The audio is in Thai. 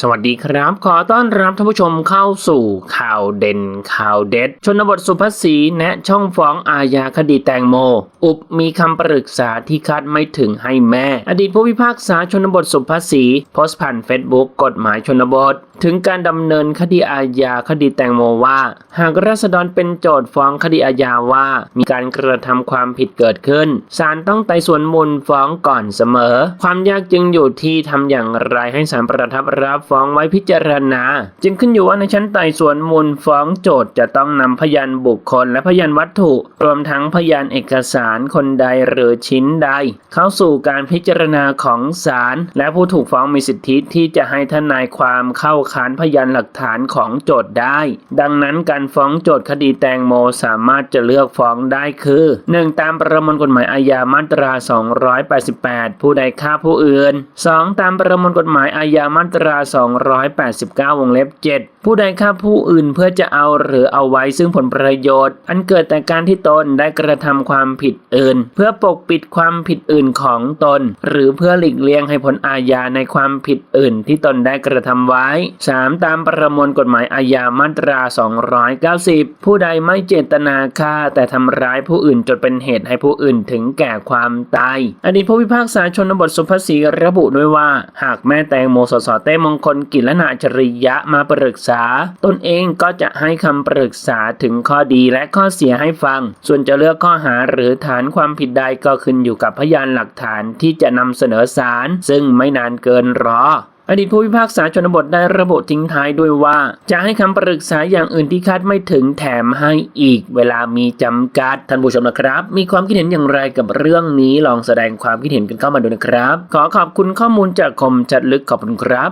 สวัสดีครับ ขอต้อนรับท่านผู้ชมเข้าสู่ข่าวเด่นข่าวเด็ด ชนบทสุภาษีแนะช่องฟ้องอาญาคดีแตงโม อุบมีคำปรึกษาที่คาดไม่ถึงให้แม่ อดีตผู้พิพากษาชนบทสุภาษีโพสต์ผ่านเฟซบุ๊กกฎหมายชนบท ถึงการดำเนินคดีอาญาคดีแตงโมว่า หากราษฎรเป็นโจทย์ฟ้องคดีอาญาว่า มีการกระทำความผิดเกิดขึ้นศาลต้องไต่สวนมูลฟ้องก่อนเสมอ ความยากจึงอยู่ที่ทำอย่างไรให้ศาลประทับรับฟ้องไว้พิจารณา จึงขึ้นอยู่ว่าในชั้นไต่สวนมูลฟ้องโจทย์จะต้องนำพยานบุคคลและพยานวัตถุ รวมทั้งพยานเอกสารคนใดหรือชิ้นใด เข้าสู่การพิจารณาของศาลและผู้ถูกฟ้องมีสิทธิที่จะให้ทนายความเข้าค้านพยานหลักฐานของโจทย์ได้ ดังนั้นการฟ้องโจทย์คดีแตงโมสามารถจะเลือกฟ้องได้คือ 1. ตามประมวลกฎหมายอาญามาตรา 288 ผู้ใดฆ่าผู้อื่น 2. ตามประมวลกฎหมายอาญามาตรา289 วงเล็บ 7 ผู้ใดฆ่าผู้อื่นเพื่อจะเอาหรือเอาไว้ซึ่งผลประโยชน์ อันเกิดแต่การที่ตนได้กระทำความผิดอื่น เพื่อปกปิดความผิดอื่นของตน หรือเพื่อหลีกเลี่ยงให้ผลอาญาในความผิดอื่น ที่ตนได้กระทำไว้ 3. ตามประมวลกฎหมายอาญามาตรา 290 ผู้ใดไม่เจตนาฆ่าแต่ทำร้ายผู้อื่นจนเป็นเหตุให้ผู้อื่นถึงแก่ความตาย อดีตผู้พิพากษาชนบทสุภาษีระบุด้วยว่า หากแม่แตงโมสสเต้มงคลกิจและนาจริยะมาปรึกษา ตนเองก็จะให้คำปรึกษาถึงข้อดีและข้อเสียให้ฟัง ส่วนจะเลือกข้อหาหรือฐานความผิดใดก็ขึ้นอยู่กับพยานหลักฐานที่จะนำเสนอศาลซึ่งไม่นานเกินรออดีตผู้พิพากษาชนบทได้ระบุทิ้งท้ายด้วยว่า จะให้คำปรึกษาอย่างอื่นที่คาดไม่ถึงแถมให้อีก เวลามีจำกัดท่านผู้ชมนะครับ มีความคิดเห็นอย่างไรกับเรื่องนี้ลองแสดงความคิดเห็นกันเข้ามาดูนะครับ ขอขอบคุณข้อมูลจากคมจัดลึกขอบคุณครับ